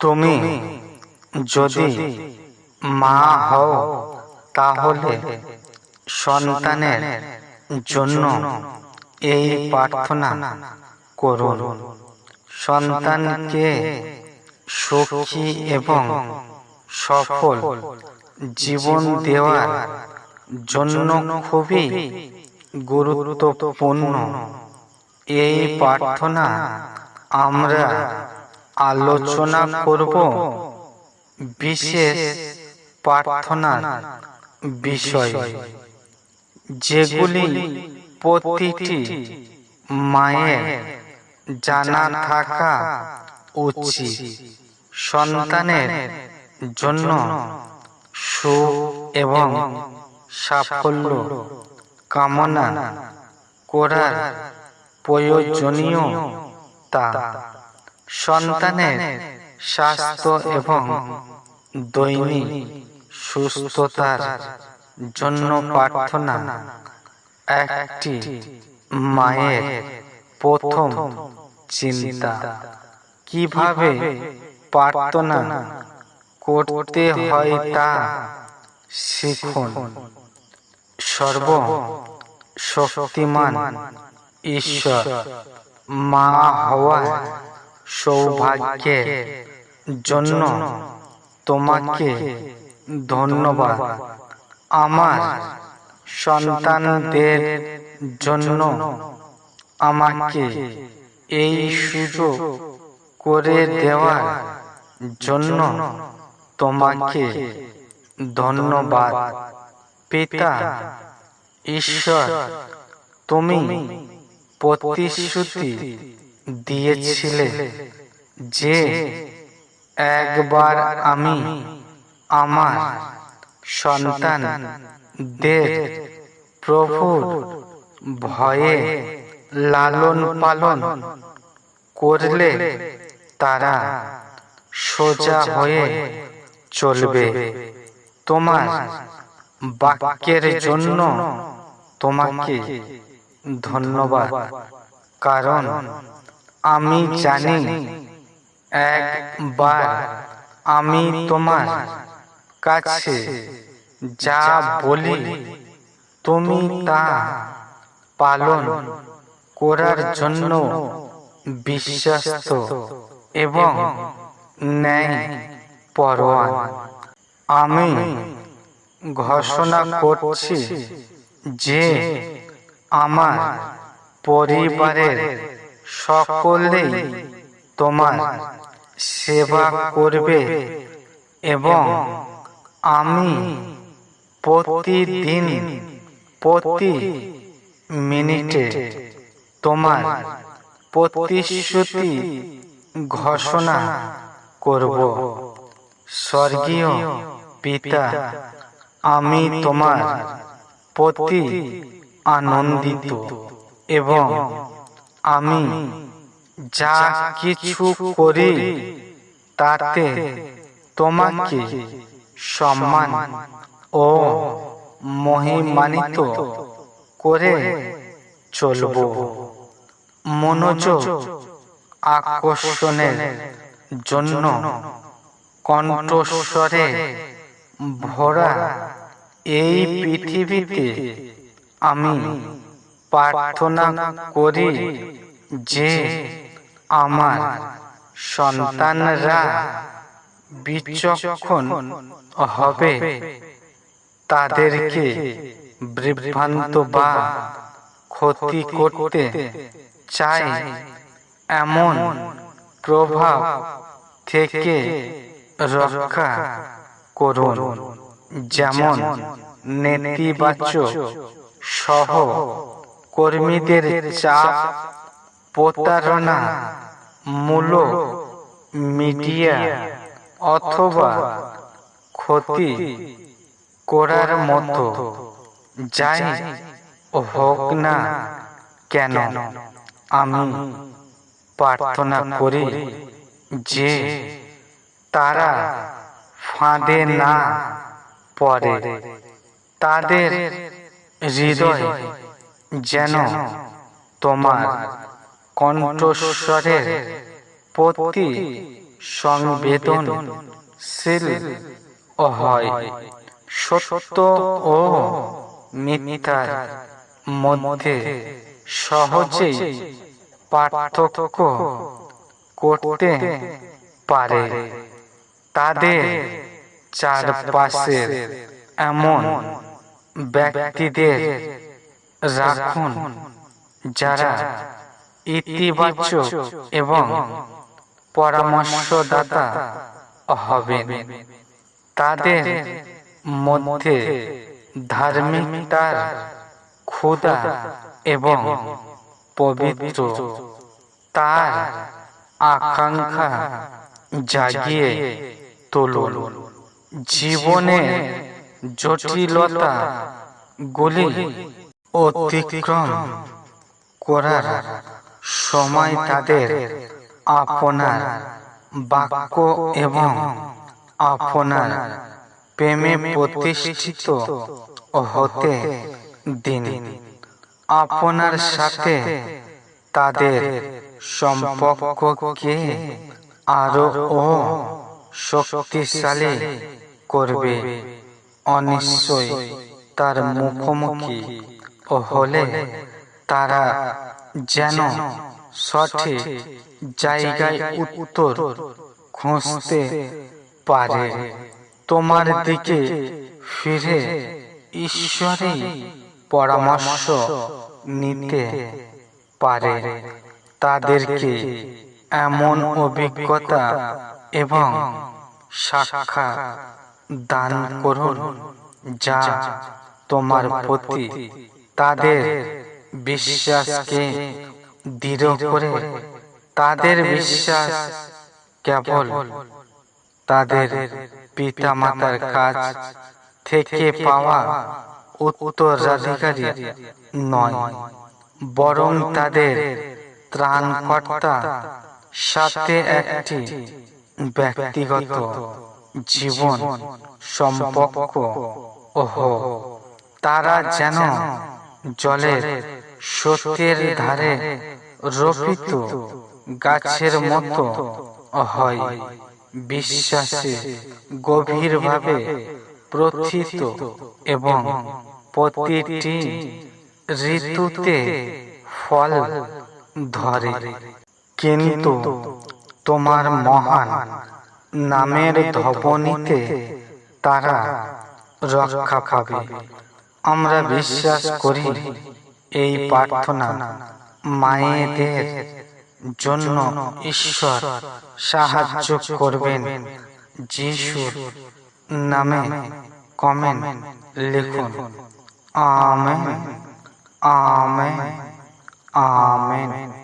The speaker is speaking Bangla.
তুমি যদি মা হও, তাহলে সন্তানের জন্য এই প্রার্থনা করুন। সন্তানকে সুখী এবং সফল জীবন দেওয়ার জন্য খুবই গুরুত্বপূর্ণ। এই প্রার্থনা আমরা আলোচনা করব। বিশেষ প্রার্থনার বিষয়, যেগুলি প্রতিটি মায়ের জানা থাকা উচিত। সন্তানের জন্য সুখ এবং সাফল্য কামনা করার প্রয়োজনীয়তা। সন্তানের স্বাস্থ্য এবং দৈনিক সুস্থতার জন্য প্রার্থনা একটি মায়ের প্রথম চিন্তা। কীভাবে প্রার্থনা করতে হয় তা শিখুন। সর্ব শক্তিমান ঈশ্বর, মা হওয়ার সৌভাগ্যের জন্য তোমাকে ধন্যবাদ। আমার সন্তানদের জন্য আমাকে এই সুযোগ করে দেওয়ার জন্য তোমাকে ধন্যবাদ। পিতা, ঈশ্বর, তুমি প্রতিশ্রুতি দিয়েছিলে যে একবার আমি আমার সন্তান সন্তানদের প্রভুর ভয়ে লালন পালন করলে তারা সোজা হয়ে চলবে। তোমার বাক্যের জন্য তোমাকে ধন্যবাদ। কারণ আমি জানি একবার আমি তোমার কাছে যা বলি তুমি তা পালন করার জন্য বিশ্বাস্ত এবং ন্যায় পরোয়ান। আমি ঘোষণা করছি যে আমার পরিবারের সকলেই তোমার সেবা করবে এবং আমি প্রতিদিন প্রতি মিনিটে তোমার প্রতিশ্রুতি ঘোষণা করব। স্বর্গীয় পিতা, আমি তোমার প্রতি আনন্দিত এবং আমি যা কিছু করি তাতে তোমাকে সম্মান ও মহিমানিত করে চলব। মনোযোগ আকর্ষণের জন্য কণ্ঠস্বরে ভরা এই পৃথিবীতে আমি প্রার্থনা করি যে আমার সন্তানরা বিচক্ষণ হবে, তাদেরকে বিভ্রান্ত বা ক্ষতি করতে চাই এমন প্রভাব থেকে রক্ষা করুন। যেমন নেতিবাচক সহ কর্মীদের চাপ, প্রতারণা, মূলক, মিডিয়া অথবা ক্ষতি করার মতো। যাই হোক না কেন, আমি প্রার্থনা করি যে তারা ফাঁদে না পড়ে। তাদের হৃদয় যেন তোমার কণ্ঠস্বরের প্রতি সংবেদনশীল হয় সত্য ও মিথ্যার মধ্যে সহজেই পার্থক্য করতে পারে। তাদের চারপাশের এমন ব্যক্তিদের রাখুন যারা ইতিবাচক এবং পরামর্শদাতা হবেন। তাদের মধ্যে ধার্মিকতার ক্ষুদা এবং পবিত্র তার আকাঙ্ক্ষা জাগিয়ে তুলুন। জীবনের জটিলতা গুলি অতিক্রম করার সময় তাদের আপনার বাক্য এবং আপনার প্রেমে প্রতিষ্ঠিত হতে দিন। আপনার সাথে তাদের সম্পর্ককে আরও ও শক্তিশালী করবে। অনিশ্চয় তার মুখোমুখি। হলে তারা যেন সঠিক জায়গায় উত্তর খুঁজতে পারে। তোমার দিকে ফিরে ঈশ্বরই পরামর্শ নিতে পারে। তাদেরকে এমন অভিজ্ঞতা এবং সাক্ষা দান করুন যা তোমার প্রতি তাদের বিশ্বাসকে দৃঢ় করে তাদের বিশ্বাস কেবল তাদের পিতামাতার কাছ থেকে পাওয়া উত্তরাধিকারী নয় বরং তাদের ত্রাণকর্তা সাথে একটি ব্যক্তিগত জীবন সম্পর্ক ওহ তারা যেন জলের সত্যের ধারে রোপিত গাছের মতো হয়। বিশ্বাসে গভীরভাবে প্রথিত এবং প্রতিটি ঋতুতে ফল ধরে। কিন্তু তোমার মহান নামের ধবনীতে তারা রক্ষা পাবে। আমরা বিশ্বাস করি এই প্রার্থনা মায়েদের জন্য ঈশ্বর সাহায্য করবেন। যিশুর নামে কমেন্ট লিখুন। আমেন। আমেন। আমেন।